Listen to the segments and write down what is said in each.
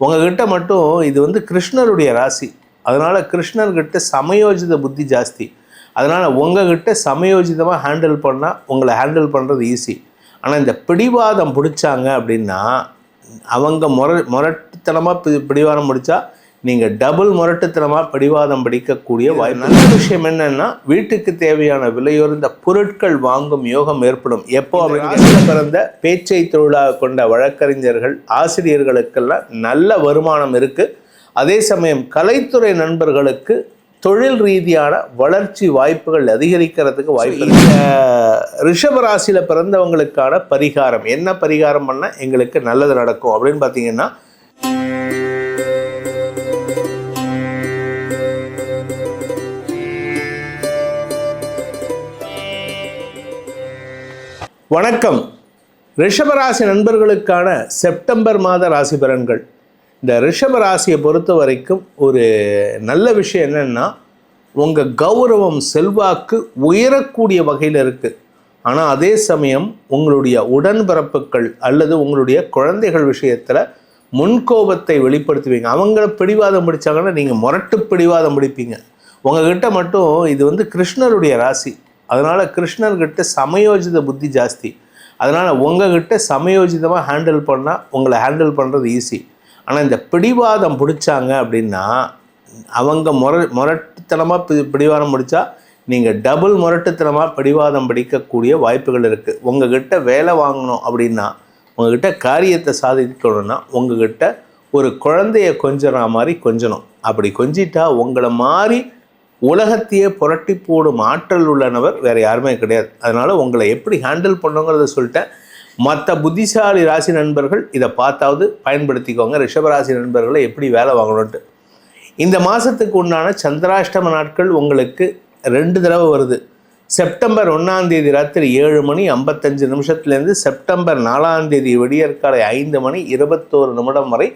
உங்ககிட்ட மட்டும் இது வந்து கிருஷ்ணருடைய ராசி. அதனால் கிருஷ்ணர்கிட்ட சமயோஜித புத்தி ஜாஸ்தி. அதனால் உங்ககிட்ட சமயோஜிதமாக ஹேண்டில் பண்ணால் உங்களை ஹேண்டில் பண்ணுறது ஈஸி ஆனால் இந்த பிடிவாதம் பிடிச்சாங்க அப்படின்னா அவங்க முர முரட்டுத்தனமாக பி பிடிவாதம் பிடிச்சா நீங்கள் டபுள் முரட்டுத்தனமாக பிடிவாதம் பிடிக்கக்கூடிய வாய்ப்பு நல்ல விஷயம் என்னன்னா வீட்டுக்கு தேவையான விலையுறந்த பொருட்கள் வாங்கும் யோகம் ஏற்படும். எப்போ அப்படின்னு பிறந்த பேச்சை தொழிலாக கொண்ட வழக்கறிஞர்கள் ஆசிரியர்களுக்கெல்லாம் நல்ல வருமானம் இருக்குது அதே சமயம் கலைத்துறை நண்பர்களுக்கு தொழில் ரீதியான வளர்ச்சி வாய்ப்புகள் அதிகரிக்கிறதுக்கு வாய்ப்பு. இந்த ரிஷப ராசியில பிறந்தவங்களுக்கான பரிகாரம். என்ன பரிகாரம் பண்ணால் எங்களுக்கு நல்லது நடக்கும் அப்படின்னு பார்த்தீங்கன்னா வணக்கம். ரிஷபராசி நண்பர்களுக்கான செப்டம்பர் மாத ராசி பலன்கள். இந்த ரிஷபராசியை பொறுத்த வரைக்கும் ஒரு நல்ல விஷயம் என்னென்னா உங்கள் கௌரவம் செல்வாக்கு உயரக்கூடிய வகையில் இருக்குது ஆனால் அதே சமயம் உங்களுடைய உடன்பிறப்புகள் அல்லது உங்களுடைய குழந்தைகள் விஷயத்தில் முன்கோபத்தை வெளிப்படுத்துவீங்க. அவங்கள பிடிவாதம் பிடிச்சாங்கன்னா நீங்கள் முரட்டு பிடிவாதம் பிடிப்பீங்க. உங்ககிட்ட மட்டும் இது வந்து கிருஷ்ணருடைய ராசி. அதனால் கிருஷ்ணர்கிட்ட சமயோஜித புத்தி ஜாஸ்தி. அதனால் உங்ககிட்ட சமயோஜிதமாக ஹேண்டில் பண்ணால் உங்களை ஹேண்டில் பண்ணுறது ஈஸி ஆனால் இந்த பிடிவாதம் பிடிச்சாங்க அப்படின்னா அவங்க முர முரட்டுத்தனமாக பிடிவாதம் பிடிச்சா நீங்கள் டபுள் முரட்டுத்தனமாக பிடிவாதம் பிடிக்கக்கூடிய வாய்ப்புகள் இருக்குது உங்ககிட்ட வேலை வாங்கணும் அப்படின்னா உங்ககிட்ட காரியத்தை சாதிக்கணும்னா உங்ககிட்ட ஒரு குழந்தைய கொஞ்சறா மாதிரி கொஞ்சணும். அப்படி கொஞ்சிட்டா உங்களை மாதிரி உலகத்தையே புரட்டி போடும் ஆற்றல் உள்ளனவர் வேறு யாருமே கிடையாது. அதனால் உங்களை எப்படி ஹேண்டில் பண்ணுங்கிறத சொல்லிட்டேன். மற்ற புத்திசாலி ராசி நண்பர்கள் இதை பார்த்தாவது பயன்படுத்திக்கோங்க. ரிஷபராசி நண்பர்களை எப்படி வேலை வாங்கணுன்ட்டு இந்த மாதத்துக்கு உண்டான சந்திராஷ்டம நாட்கள் உங்களுக்கு ரெண்டு தடவை வருது. செப்டம்பர் ஒன்றாந்தேதி ராத்திரி ஏழு மணி ஐம்பத்தஞ்சு நிமிஷத்துலேருந்து செப்டம்பர் நாலாந்தேதி விடியற்காலை ஐந்து மணி இருபத்தோரு நிமிடம் வரை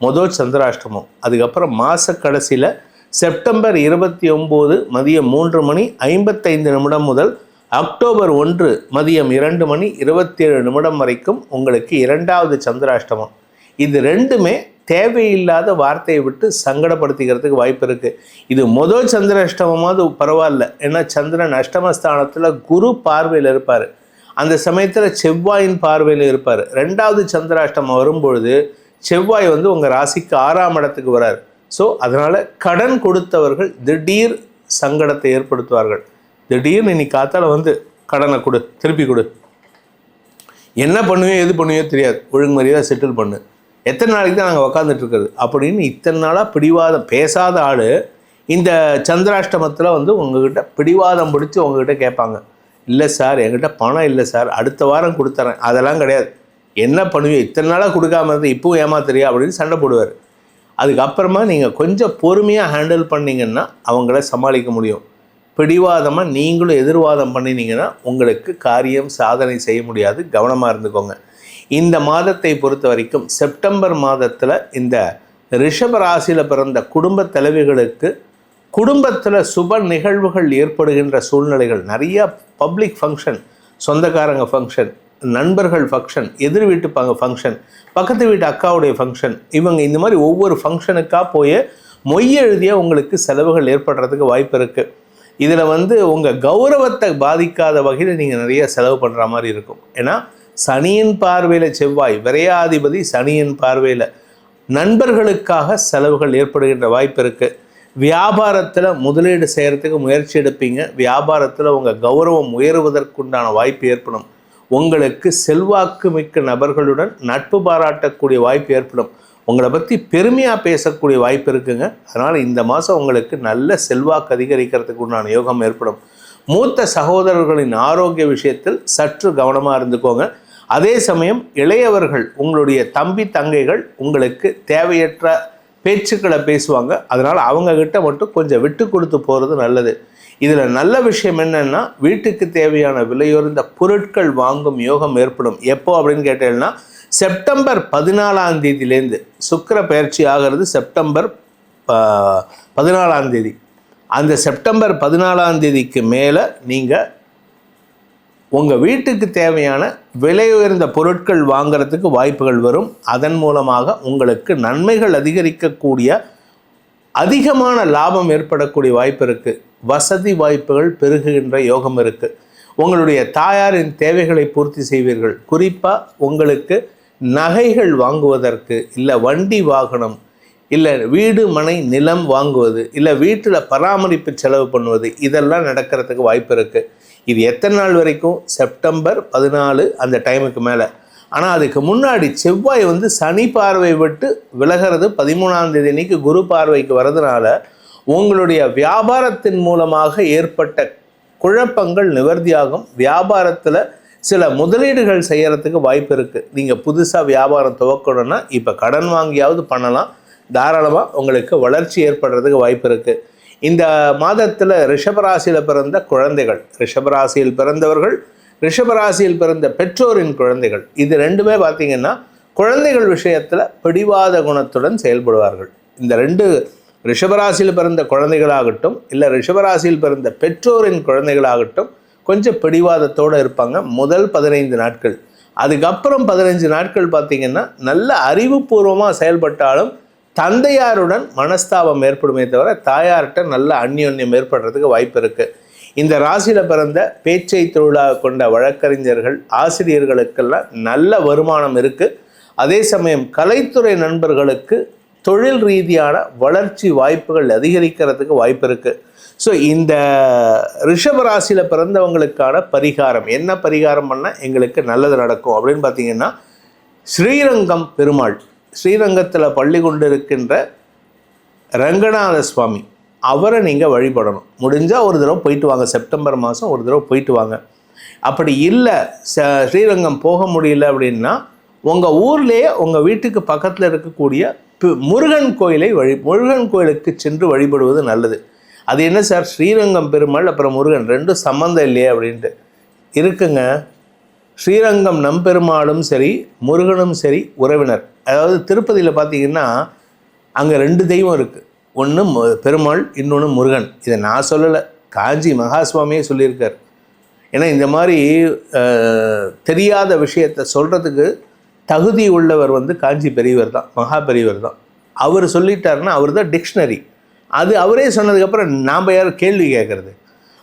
முதல் சந்திராஷ்டமம். அதுக்கப்புறம் மாத கடைசியில் செப்டம்பர் இருபத்தி ஒம்பது மதியம் மூன்று மணி ஐம்பத்தைந்து நிமிடம் முதல் அக்டோபர் ஒன்று மதியம் இரண்டு மணி இருபத்தேழு நிமிடம் வரைக்கும் உங்களுக்கு இரண்டாவது சந்திராஷ்டமம். இது ரெண்டுமே தேவையில்லாத வார்த்தையை விட்டு சங்கடப்படுத்திக்கிறதுக்கு வாய்ப்பு இருக்குது இது முதல் சந்திராஷ்டமமாவது பரவாயில்ல. ஏன்னா சந்திரன் அஷ்டமஸ்தானத்தில் குரு பார்வையில் இருப்பார். அந்த சமயத்தில் செவ்வாயின் பார்வையில் இருப்பார். ரெண்டாவது சந்திராஷ்டமம் வரும்பொழுது செவ்வாய் வந்து உங்கள் ராசிக்கு ஆறாம் இடத்துக்கு வராரு. ஸோ அதனால் கடன் கொடுத்தவர்கள் திடீர் சங்கடத்தை ஏற்படுத்துவார்கள். திடீர்னு இன்னைக்கு காத்தால வந்து கடனை கொடு திருப்பி கொடு. என்ன பண்ணுவியோ எது பண்ணுவியோ தெரியாது. ஒழுங்கு மரியாதை செட்டில் பண்ணு. எத்தனை நாளைக்கு தான் நாங்கள் உக்காந்துட்டு இருக்கிறது? அப்படின்னு இத்தனை நாளாக பிடிவாதம் பேசாத ஆள் இந்த சந்திராஷ்டமத்தில் வந்து உங்ககிட்ட பிடிவாதம் பிடிச்சி உங்ககிட்ட கேட்பாங்க. இல்லை சார் என்கிட்ட பணம் இல்லை சார். அடுத்த வாரம் கொடுத்துறேன். அதெல்லாம் கிடையாது. என்ன பண்ணுவியோ இத்தனை நாளாக கொடுக்காம இருந்து இப்போவும் ஏமாத்துறியா? அப்படின்னு சண்டை போடுவார். அதுக்கப்புறமா நீங்கள் கொஞ்சம் பொறுமையாக ஹேண்டில் பண்ணிங்கன்னா அவங்கள சமாளிக்க முடியும். பிடிவாதமாக நீங்களும் எதிர்வாதம் பண்ணினீங்கன்னா உங்களுக்கு காரியம் சாதனை செய்ய முடியாது. கவனமாக இருந்துக்கோங்க. இந்த மாதத்தை பொறுத்த வரைக்கும் செப்டம்பர் மாதத்தில் இந்த ரிஷப ராசியில் பிறந்த குடும்ப தலைவிகளுக்கு குடும்பத்தில் சுப நிகழ்வுகள் ஏற்படுகின்ற சூழ்நிலைகள் நிறையா பப்ளிக் ஃபங்க்ஷன் சொந்தக்காரங்க ஃபங்க்ஷன் நண்பர்கள் ஃபங்க்ஷன் எதிர் வீட்டு பங்க ஃபங்க்ஷன் பக்கத்து வீட்டு அக்காவுடைய ஃபங்க்ஷன் இவங்க இந்த மாதிரி ஒவ்வொரு ஃபங்க்ஷனுக்காக போய் மொய் எழுதிய உங்களுக்கு செலவுகள் ஏற்படுறதுக்கு வாய்ப்பு இருக்குது இதில் வந்து உங்கள் கௌரவத்தை பாதிக்காத வகையில் நீங்கள் நிறைய செலவு பண்ணுற மாதிரி இருக்கும். ஏன்னா சனியின் பார்வையில் செவ்வாய் விரையாதிபதி சனியின் பார்வையில் நண்பர்களுக்காக செலவுகள் ஏற்படுகின்ற வாய்ப்பு இருக்குது வியாபாரத்தில் முதலீடு செய்கிறதுக்கு முயற்சி எடுப்பீங்க. வியாபாரத்தில் உங்கள் கௌரவம் உயருவதற்குண்டான வாய்ப்பு ஏற்படும். உங்களுக்கு செல்வாக்கு மிக்க நபர்களுடன் நட்பு பாராட்டக்கூடிய வாய்ப்பு ஏற்படும். உங்களை பற்றி பெருமையாக பேசக்கூடிய வாய்ப்பு இருக்குங்க. அதனால் இந்த மாதம் உங்களுக்கு நல்ல செல்வாக்கு அதிகரிக்கிறதுக்கு உண்டான யோகம் ஏற்படும். மூத்த சகோதரர்களின் ஆரோக்கிய விஷயத்தில் சற்று கவனமாக இருந்துக்கோங்க. அதே சமயம் இளையவர்கள் உங்களுடைய தம்பி தங்கைகள் உங்களுக்கு தேவையற்ற பேச்சுக்களை பேசுவாங்க. அதனால் அவங்கக்கிட்ட மட்டும் கொஞ்சம் விட்டு கொடுத்து போகிறது நல்லது. இதில் நல்ல விஷயம் என்னென்னா வீட்டுக்கு தேவையான விலையுறந்த பொருட்கள் வாங்கும் யோகம் ஏற்படும். எப்போ அப்படின்னு கேட்டீங்கன்னா செப்டம்பர் பதினாலாம் தேதியிலேருந்து சுக்கிர பயிற்சி ஆகிறது செப்டம்பர் ப- பதினாலாம் தேதி. அந்த செப்டம்பர் பதினாலாம் தேதிக்கு மேலே நீங்கள் உங்கள் வீட்டுக்கு தேவையான விலை உயர்ந்த பொருட்கள் வாங்குறதுக்கு வாய்ப்புகள் வரும். அதன் மூலமாக உங்களுக்கு நன்மைகள் அதிகரிக்கக்கூடிய அதிகமான லாபம் ஏற்படக்கூடிய வாய்ப்பு இருக்குது வசதி வாய்ப்புகள் பெருகுகின்ற யோகம் இருக்குது உங்களுடைய தாயாரின் தேவைகளை பூர்த்தி செய்வீர்கள். குறிப்பாக உங்களுக்கு நகைகள் வாங்குவதற்கு இல்லை வண்டி வாகனம் இல்லை வீடு மனை நிலம் வாங்குவது இல்லை வீட்டில் பராமரிப்பு செலவு பண்ணுவது இதெல்லாம் நடக்கிறதுக்கு வாய்ப்பு இருக்குது இது எத்தனை நாள் வரைக்கும்? செப்டம்பர் பதினாலு அந்த டைமுக்கு மேலே. ஆனால் அதுக்கு முன்னாடி செவ்வாய் வந்து சனி பார்வை விட்டு விலகிறது பதிமூணாம் தேதி அன்னைக்கு குரு பார்வைக்கு வரதுனால உங்களுடைய வியாபாரத்தின் மூலமாக ஏற்பட்ட குழப்பங்கள் நிவர்த்தியாகும். வியாபாரத்தில் சில முதலீடுகள் செய்கிறதுக்கு வாய்ப்பு இருக்குது நீங்கள் புதுசாக வியாபாரம் துவக்கணும்னா இப்போ கடன் வாங்கியாவது பண்ணலாம். தாராளமாக உங்களுக்கு வளர்ச்சி ஏற்படுறதுக்கு வாய்ப்பு இருக்குது இந்த மாதத்தில் ரிஷபராசியில் பிறந்த குழந்தைகள் ரிஷபராசியில் பிறந்தவர்கள் ரிஷபராசியில் பிறந்த பெற்றோரின் குழந்தைகள் இது ரெண்டுமே பார்த்திங்கன்னா குழந்தைகள் விஷயத்தில் பிடிவாத குணத்துடன் செயல்படுவார்கள். இந்த ரெண்டு ரிஷபராசியில் பிறந்த குழந்தைகளாகட்டும் இல்லை ரிஷபராசியில் பிறந்த பெற்றோரின் குழந்தைகளாகட்டும் கொஞ்சம் பிடிவாதத்தோடு இருப்பாங்க. முதல் பதினைந்து நாட்கள். அதுக்கப்புறம் பதினஞ்சு நாட்கள் பார்த்திங்கன்னா நல்ல அறிவுபூர்வமாக செயல்பட்டாலும் தந்தையாருடன் மனஸ்தாபம் ஏற்படுமே தவிர தாயார்கிட்ட நல்ல அந்யோன்யம் ஏற்படுறதுக்கு வாய்ப்பு இருக்குது இந்த ராசியில் பிறந்த பேச்சை தொழிலாக கொண்ட வழக்கறிஞர்கள் ஆசிரியர்களுக்கெல்லாம் நல்ல வருமானம் இருக்குது அதே சமயம் கலைத்துறை நண்பர்களுக்கு தொழில் ரீதியான வளர்ச்சி வாய்ப்புகள் அதிகரிக்கிறதுக்கு வாய்ப்பு இருக்குது ஸோ இந்த ரிஷபராசியில் பிறந்தவங்களுக்கான பரிகாரம் என்ன பரிகாரம் பண்ணால் எங்களுக்கு நல்லது நடக்கும் அப்படின்னு பார்த்தீங்கன்னா ஸ்ரீரங்கம் பெருமாள் ஸ்ரீரங்கத்தில் பள்ளி கொண்டு இருக்கின்ற ரங்கநாத சுவாமி அவரை நீங்கள் வழிபடணும். முடிஞ்சால் ஒரு தடவை போயிட்டு வாங்க. செப்டம்பர் மாதம் ஒரு தடவை போயிட்டு வாங்க. அப்படி இல்லை ச ஸ்ரீரங்கம் போக முடியல அப்படின்னா உங்கள் ஊர்லேயே உங்கள் வீட்டுக்கு பக்கத்தில் இருக்கக்கூடிய முருகன் கோயிலை வழி முருகன் கோயிலுக்கு சென்று வழிபடுவது நல்லது. அது என்ன சார்? ஸ்ரீரங்கம் பெருமாள் அப்புறம் முருகன். ரெண்டும் சம்மந்தம் இல்லையே அப்படின்ட்டு. இருக்குங்க. ஸ்ரீரங்கம் நம்பெருமாளும் சரி முருகனும் சரி உறவினர். அதாவது திருப்பதியில் பார்த்தீங்கன்னா அங்கே ரெண்டு தெய்வம் இருக்குது ஒன்று பெருமாள் இன்னொன்று முருகன். இதை நான் சொல்லலை. காஞ்சி மகாஸ்வாமியே சொல்லியிருக்கார். ஏன்னா இந்த மாதிரி தெரியாத விஷயத்தை சொல்கிறதுக்கு தகுதி உள்ளவர் வந்து காஞ்சி பெரியவர் தான் மகா பெரியவர் தான். அவர் சொல்லிட்டாருன்னா அவர் தான் டிக்ஷனரி அது அவரே சொன்னதுக்கப்புறம் நாம் யார் கேள்வி கேட்குறது?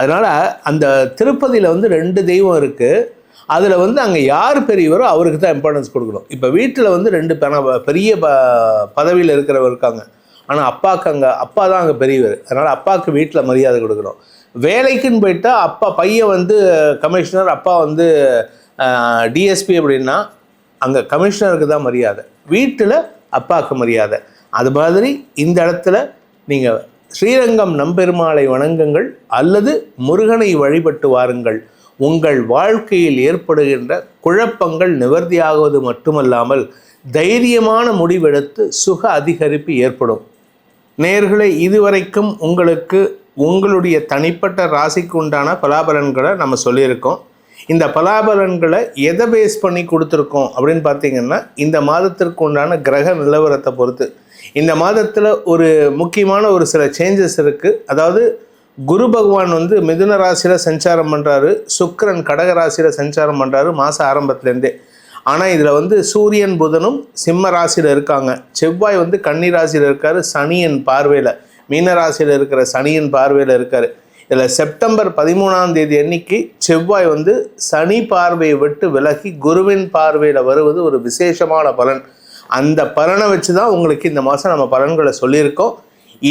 அதனால் அந்த திருப்பதியில் வந்து ரெண்டு தெய்வம் இருக்குது அதில் வந்து அங்கே யார் பெரியவரோ அவருக்கு தான் இம்பார்ட்டன்ஸ் கொடுக்கணும். இப்போ வீட்டில் வந்து ரெண்டு பண பெரிய ப பதவியில் இருக்கிறவர் இருக்காங்க. ஆனால் அப்பாவுக்கு அங்கே அப்பா தான் அங்கே பெரியவர். அதனால் அப்பாவுக்கு வீட்டில் மரியாதை கொடுக்கணும். வேலைக்குன்னு போயிட்டால் அப்பா பையன் வந்து கமிஷனர் அப்பா வந்து டிஎஸ்பி அப்படின்னா அங்கே கமிஷனருக்கு தான் மரியாதை. வீட்டில் அப்பாவுக்கு மரியாதை. அது மாதிரி இந்த இடத்துல நீங்கள் ஸ்ரீரங்கம் நம்பெருமாளை வணங்குங்கள் அல்லது முருகனை வழிபட்டு வாருங்கள். உங்கள் வாழ்க்கையில் ஏற்படுகின்ற குழப்பங்கள் நிவர்த்தியாகுவது மட்டுமல்லாமல் தைரியமான முடிவெடுத்து சுக அதிகரிப்பு ஏற்படும். நேர்களை இதுவரைக்கும் உங்களுக்கு உங்களுடைய தனிப்பட்ட ராசிக்கு உண்டான பலாபலன்களை நம்ம சொல்லியிருக்கோம். இந்த பலாபலன்களை எதை பேஸ் பண்ணி கொடுத்துருக்கோம் அப்படின்னு பார்த்தீங்கன்னா இந்த மாதத்திற்கு உண்டான கிரக நிலவரத்தை பொறுத்து. இந்த மாதத்தில் ஒரு முக்கியமான ஒரு சில சேஞ்சஸ் இருக்குது அதாவது குரு பகவான் வந்து மிதுன ராசியில் சஞ்சாரம் பண்ணுறாரு சுக்கரன் கடக ராசியில் சஞ்சாரம் பண்ணுறாரு மாத ஆரம்பத்துலேருந்தே. ஆனால் இதில் வந்து சூரியன் புதனும் சிம்ம ராசியில் இருக்காங்க. செவ்வாய் வந்து கன்னி ராசியில் இருக்கார். சனியன் பார்வையில் மீன ராசியில் இருக்கிற சனியன் பார்வையில் இருக்கார். இதில் செப்டம்பர் பதிமூணாம் தேதி அன்னைக்கு செவ்வாய் வந்து சனி பார்வையை விட்டு விலகி குருவின் பார்வையில் வருவது ஒரு விசேஷமான பலன். அந்த பலனை வச்சு தான் உங்களுக்கு இந்த மாதம் நம்ம பலன்களை சொல்லியிருக்கோம்.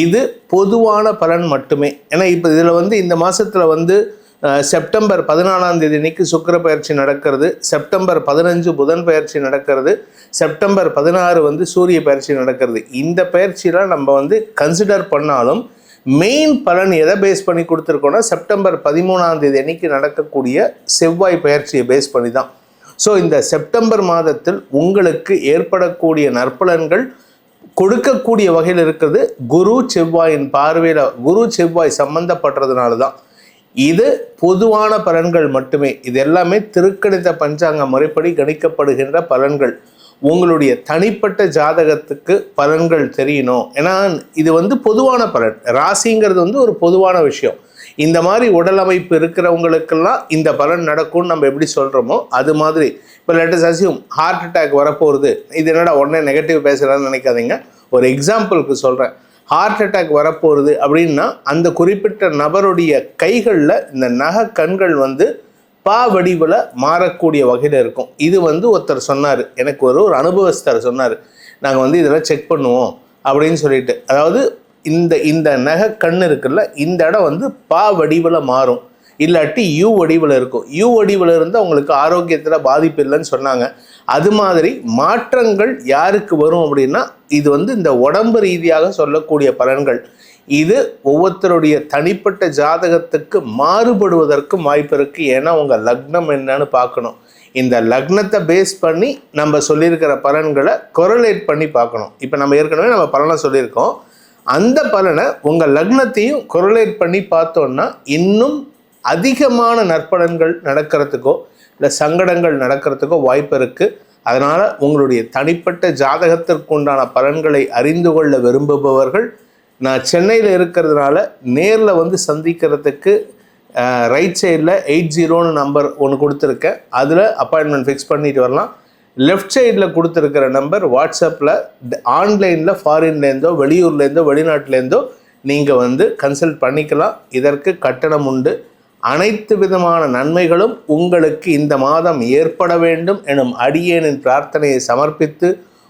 இது பொதுவான பலன் மட்டுமே. ஏன்னா இப்போ இதில் வந்து இந்த மாதத்தில் வந்து செப்டம்பர் பதினாலாம் தேதி இன்னைக்கு சுக்கிர பயிற்சி நடக்கிறது. செப்டம்பர் பதினஞ்சு புதன் பயிற்சி நடக்கிறது. செப்டம்பர் பதினாறு வந்து சூரிய பயிற்சி நடக்கிறது. இந்த பயிற்சியெலாம் நம்ம வந்து கன்சிடர் பண்ணாலும் மெயின் பலன் எதை பேஸ் பண்ணி கொடுத்துருக்கோன்னா செப்டம்பர் பதிமூணாம் தேதி அன்னைக்கு நடக்கக்கூடிய செவ்வாய் பயிற்சியை பேஸ் பண்ணி தான். ஸோ இந்த செப்டம்பர் மாதத்தில் உங்களுக்கு ஏற்படக்கூடிய நற்பலன்கள் கொடுக்கக்கூடிய வகையில் இருக்கிறது குரு செவ்வாயின் பார்வையில் குரு செவ்வாய் சம்பந்தப்படுறதுனால தான். இது பொதுவான பலன்கள் மட்டுமே. இது எல்லாமே திருக்கணித பஞ்சாங்க முறைப்படி கணிக்கப்படுகின்ற பலன்கள். உங்களுடைய தனிப்பட்ட ஜாதகத்துக்கு பலன்கள் தெரியணும். ஏன்னா இது வந்து பொதுவான பலன். ராசிங்கிறது வந்து ஒரு பொதுவான விஷயம். இந்த மாதிரி உடல் அமைப்பு இருக்கிறவங்களுக்கெல்லாம் இந்த பலன் நடக்கும்னு நம்ம எப்படி சொல்கிறோமோ அது மாதிரி. இப்போ லேட்டஸ்ட் அசியும் ஹார்ட் அட்டாக் வரப்போகுது. இது என்னடா உடனே நெகட்டிவ் பேசுகிறான்னு நினைக்காதீங்க. ஒரு எக்ஸாம்பிளுக்கு சொல்கிறேன் ஹார்ட் அட்டாக் வரப்போகுது அப்படின்னா அந்த குறிப்பிட்ட நபருடைய கைகளில் இந்த நகை கண்கள் வந்து பா வடிவில் மாறக்கூடிய வகையில் இருக்கும். இது வந்து ஒருத்தர் சொன்னார். எனக்கு ஒரு ஒரு அனுபவஸ்தர் சொன்னார். நாங்கள் வந்து இதெல்லாம் செக் பண்ணுவோம் அப்படின்னு சொல்லிட்டு. அதாவது இந்த இந்த நகை கண் இருக்குல்ல இந்த இடம் வந்து பா வடிவில் மாறும். இல்லாட்டி யூ வடிவில் இருக்கும். யூ வடிவில் இருந்தால் அவங்களுக்கு ஆரோக்கியத்தில் பாதிப்பு இல்லைன்னு சொன்னாங்க. அது மாதிரி மாற்றங்கள் யாருக்கு வரும் அப்படின்னா இது வந்து இந்த உடம்பு ரீதியாக சொல்லக்கூடிய பலன்கள். இது ஒவ்வொருத்தருடைய தனிப்பட்ட ஜாதகத்துக்கு மாறுபடுவதற்கும் வாய்ப்பு இருக்குது ஏன்னா உங்கள் லக்னம் என்னன்னு பார்க்கணும். இந்த லக்னத்தை பேஸ் பண்ணி நம்ம சொல்லியிருக்கிற பலன்களை கொரலேட் பண்ணி பார்க்கணும். இப்போ நம்ம ஏற்கனவே நம்ம பலனை சொல்லியிருக்கோம். அந்த பலனை உங்கள் லக்னத்தையும் கொரலேட் பண்ணி பார்த்தோன்னா இன்னும் அதிகமான நற்பலன்கள் நடக்கிறதுக்கோ இல்லை சங்கடங்கள் நடக்கிறதுக்கோ வாய்ப்பு இருக்குது அதனால் உங்களுடைய தனிப்பட்ட ஜாதகத்திற்கு உண்டான பலன்களை அறிந்து கொள்ள விரும்புபவர்கள் நான் சென்னையில் இருக்கிறதுனால நேரில் வந்து சந்திக்கிறதுக்கு ரைட் சைடில் எயிட் ஜீரோன்னு நம்பர் ஒன்று கொடுத்துருக்கேன். அதில் அப்பாயின்மெண்ட் ஃபிக்ஸ் பண்ணிட்டு வரலாம். லெஃப்ட் சைடில் கொடுத்துருக்கிற நம்பர் வாட்ஸ்அப்பில் ஆன்லைனில் ஃபாரின்லேருந்தோ வெளியூர்லேருந்தோ வெளிநாட்டிலேருந்தோ நீங்கள் வந்து கன்சல்ட் பண்ணிக்கலாம். இதற்கு கட்டணம் உண்டு. அனைத்து விதமான நன்மைகளும் உங்களுக்கு இந்த மாதம் ஏற்பட வேண்டும் எனும் அடியேனின் பிரார்த்தனையை சமர்ப்பித்து